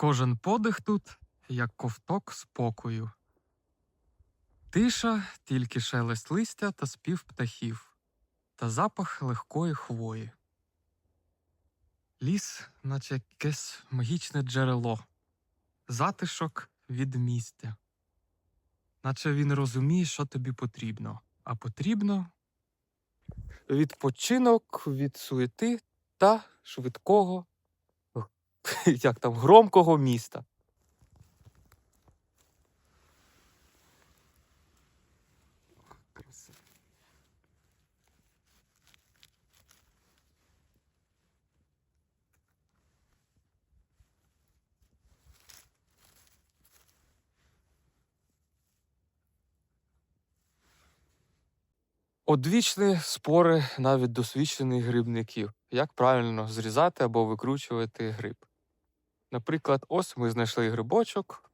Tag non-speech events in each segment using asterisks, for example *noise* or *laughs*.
Кожен подих тут, як ковток спокою. Тиша, тільки шелест листя та спів птахів, та запах легкої хвої. Ліс, наче якесь магічне джерело, затишок від місця. Наче він розуміє, що тобі потрібно, а потрібно відпочинок від суєти та швидкого, *laughs* як там, громкого міста. Одвічні спори навіть досвідчених грибників, як правильно зрізати або викручувати гриб. Наприклад, ось ми знайшли грибочок.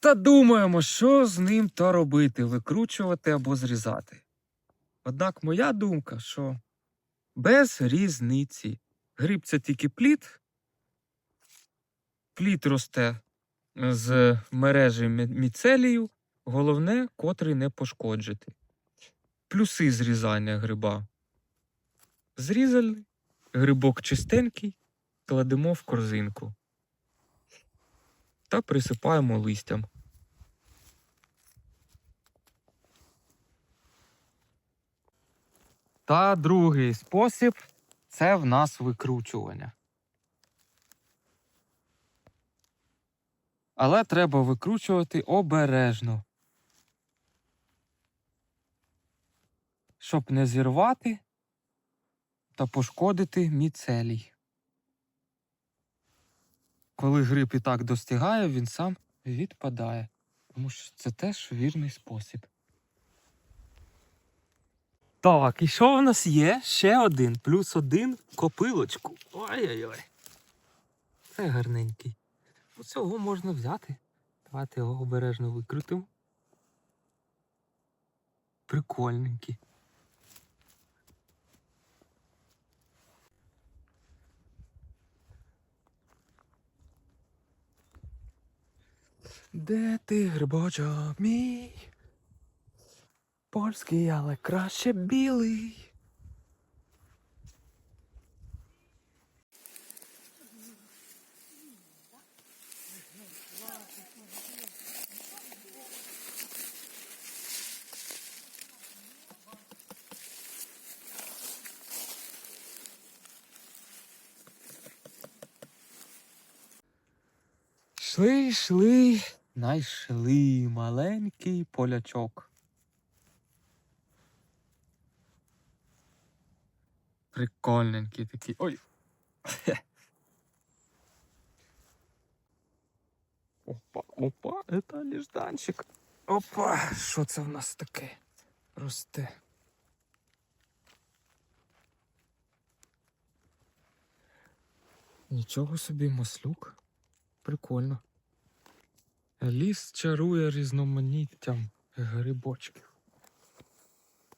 Та думаємо, що з ним то робити, викручувати або зрізати. Однак моя думка, що без різниці. Гриб це тільки плід. Плід росте з мережі міцелію, головне, котрий не пошкоджити. Плюси зрізання гриба. Зрізали, грибок чистенький, кладемо в корзинку та присипаємо листям. Та другий спосіб це в нас викручування. Але треба викручувати обережно. Щоб не зірвати та пошкодити міцелій. Коли гриб і так достигає, він сам відпадає. Тому що це теж вірний спосіб. Так, і що в нас є? Ще один, плюс один копилочку. Ой-ой-ой. Це гарненький. Ну, Цього можна взяти. Давайте його обережно викрутимо. Прикольненький. Де ти, грибочок мій? Польський, але краще білий. Йшли, йшли, знайшли маленький полячок. Прикольненький такий. Ой. *laughs* Опа, опа, это нежданчик. Опа, що це в нас таке? Росте. Нічого собі маслюк. Прикольно. Ліс чарує різноманіттям грибочків.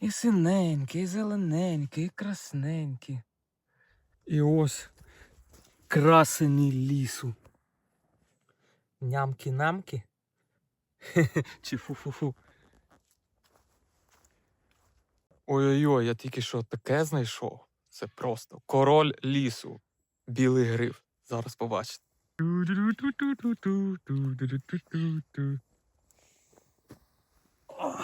І синенький, і зелененький, і красненький. І ось красені лісу. Нямки-намки. *laughs* Чи фу-фу-фу. Ой-ой-ой, я тільки що таке знайшов. Це просто король лісу. Білий гриб. Зараз побачите. О,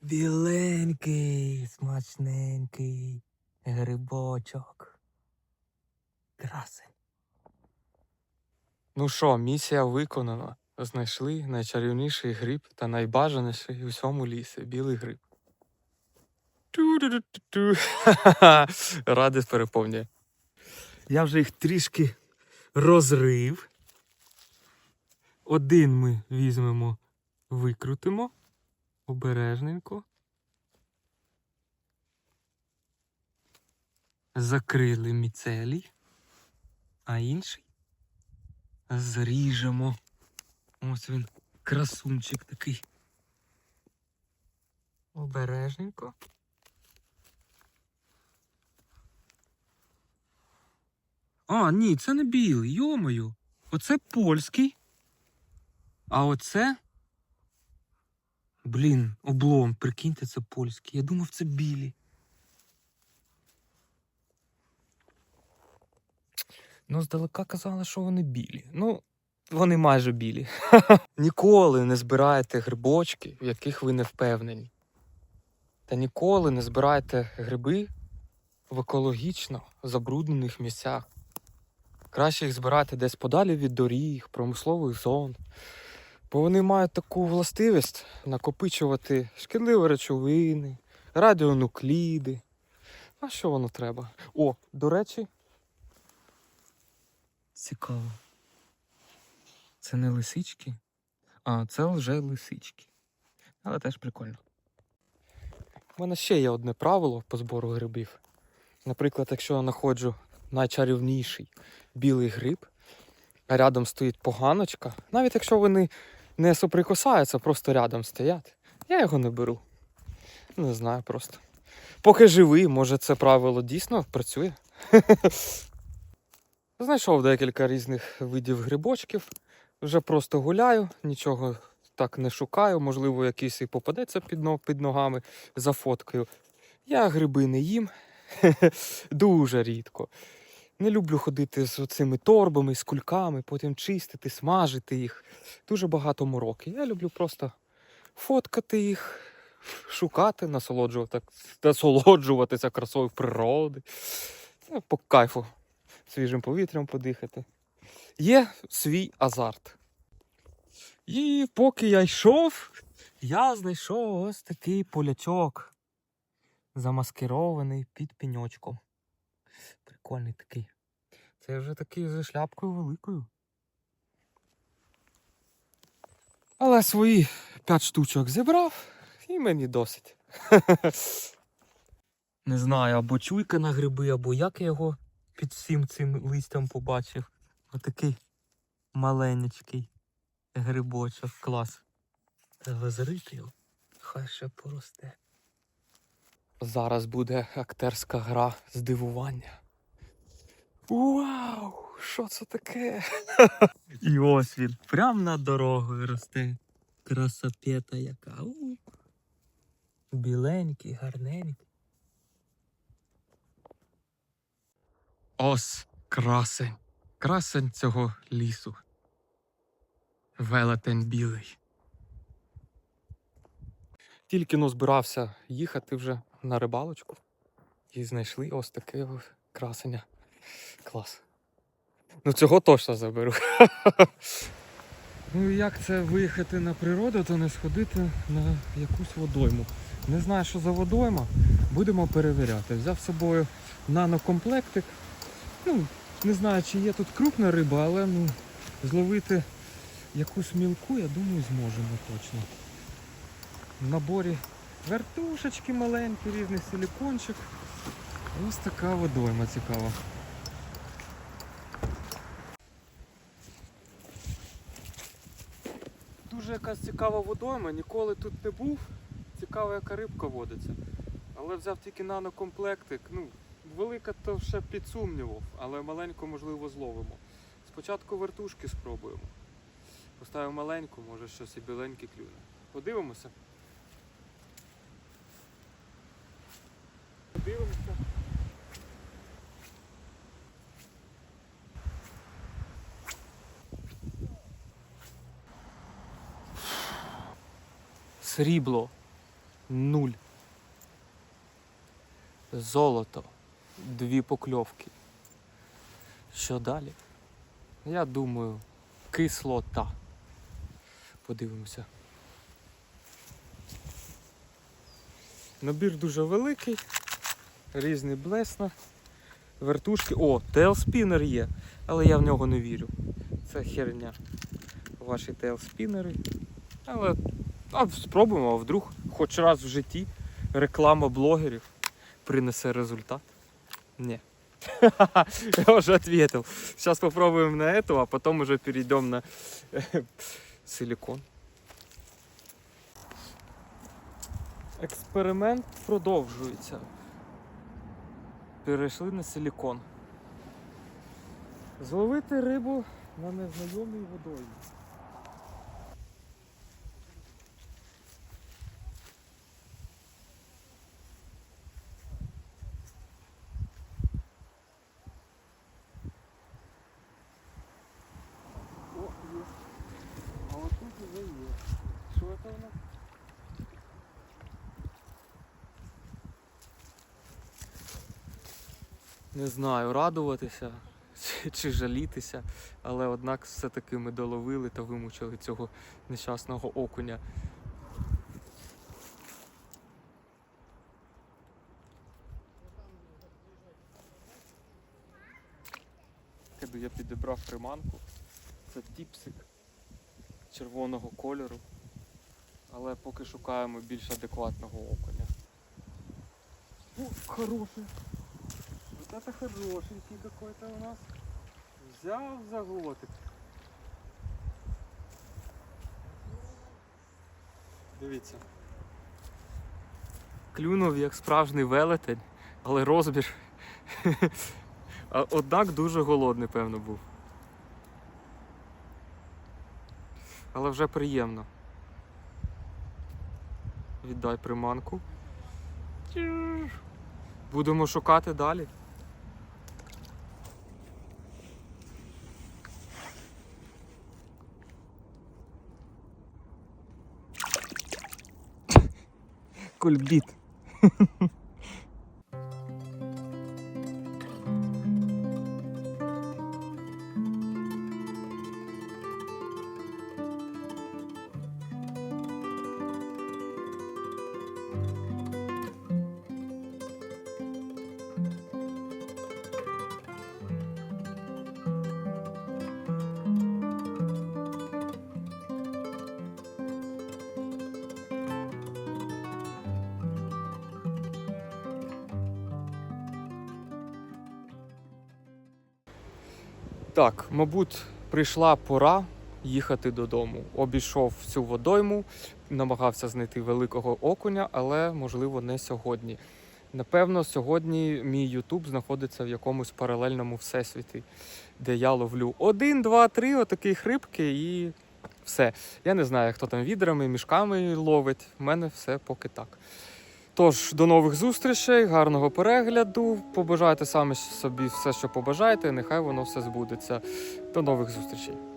Біленький, смачненький грибочок. Красень. Ну що, місія виконана. Знайшли найчарівніший гриб та найбажаніший у всьому лісі білий гриб. Ту-ду-ду-ту-ту. *laughs* Радість переповнює. Я вже їх трішки розрив. Один ми візьмемо, викрутимо обережненько. Закрили міцелій, а інший зріжемо. Ось він, красунчик такий. Обережненько. А, ні, це не білий, йомою. Оце польський. А оце. Блін, облом, прикиньте, це польський. Я думав, це білі. Ну, здалека казали, що вони білі. Ну, вони майже білі. *laughs* Ніколи не збирайте грибочки, в яких ви не впевнені. Та ніколи не збирайте гриби в екологічно забруднених місцях. Краще їх збирати десь подалі від доріг, промислових зон. Бо вони мають таку властивість накопичувати шкідливі речовини, радіонукліди. А що воно треба? О, до речі. Цікаво. Це не лисички, а це вже лисички. Але теж прикольно. У мене ще є одне правило по збору грибів. Наприклад, якщо я знаходжу найчарівніший білий гриб, а рядом стоїть поганочка, навіть якщо вони не соприкасаються, просто рядом стоять, я його не беру. Не знаю просто. Поки живий, може це правило дійсно працює. *laughs* Знайшов декілька різних видів грибочків. Вже просто гуляю, нічого так не шукаю. Можливо, якийсь і попадеться під ногами за фоткою. Я гриби не їм *laughs* дуже рідко. Не люблю ходити з цими торбами, з кульками, потім чистити, смажити їх. Дуже багато мороки. Я люблю просто фоткати їх, шукати, насолоджувати, насолоджуватися красою природи. Ну, По кайфу свіжим повітрям подихати. Є свій азарт. І поки я йшов, я знайшов ось такий полячок, замаскирований під пеньочком. Прикольний такий. Це вже такий з шляпкою великою. Але свої п'ять штучок зібрав і мені досить. *laughs* Не знаю, або чуйка на гриби, або як я його під всім цим листям побачив. Отакий маленький грибочок. Клас. Треба його. Хай ще поросте. Зараз буде актерська гра здивування. Вау! Що це таке? *laughs* І ось він. Прям над дорогою росте. Красопета яка. У. Біленький, гарненький. Ось красень. Красень цього лісу. Велетень білий. Тільки но збирався їхати вже на рибалочку. І знайшли ось таке красення. Клас. Ну цього точно заберу. *laughs* ну як це виїхати на природу, то не сходити на якусь водойму. Не знаю, що за водойма. Будемо перевіряти. Взяв з собою нанокомплектик. Ну, не знаю, чи є тут крупна риба, але ну, зловити якусь мілку, я думаю, зможемо точно. В наборі вертушечки маленькі, різний силікончик. Ось така водойма цікава. Дуже якась цікава водойма, ніколи тут не був. Цікава, яка рибка водиться. Але взяв тільки нанокомплектик. Ну, велика то ще під сумнівом, але маленьку, можливо, зловимо. Спочатку вертушки спробуємо. Поставив маленьку, може щось і біленьке клюне. Подивимося. Срібло. Нуль. Золото. Дві покльовки. Що далі? Я думаю, кислота. Подивимося. Набір дуже великий, різні блесна, вертушки. О, тейлспінер є, але я в нього не вірю. Це херня. Ваші тейлспінери. Але а, спробуємо, а вдруг хоч раз в житті реклама блогерів принесе результат. Ні. *laughs* Я уже ответил. Сейчас попробуем на эту, а потом уже перейдем на э, силикон. Експеримент продовжується. Перейшли на силікон. Зловити рибу на незнайомій водоймі. О, є. А от тут вже є. Нас? Не знаю, радуватися чи, чи жалітися, але однак все-таки ми доловили та вимучили цього нещасного окуня. Я підібрав приманку. Це діпсик червоного кольору. Але поки шукаємо більш адекватного окуня. О, хороший. Вот это хорошенький какой-то у нас. Взяв за глотик. Дивіться. Клюнув як справжній велетень, але розмір. Однак дуже голодний, певно, був. Але вже приємно. Віддай приманку. Будемо шукати далі. Кульбіт. Так, мабуть, прийшла пора їхати додому. Обійшов цю водойму, намагався знайти великого окуня, але можливо не сьогодні. Напевно, сьогодні мій Ютуб знаходиться в якомусь паралельному всесвіті, де я ловлю один, два, три отакі хрипки і все. Я не знаю, хто там відрами, мішками ловить. У мене все поки так. Тож, до нових зустрічей, гарного перегляду. Побажайте саме собі все, що побажаєте. Нехай воно все збудеться. До нових зустрічей.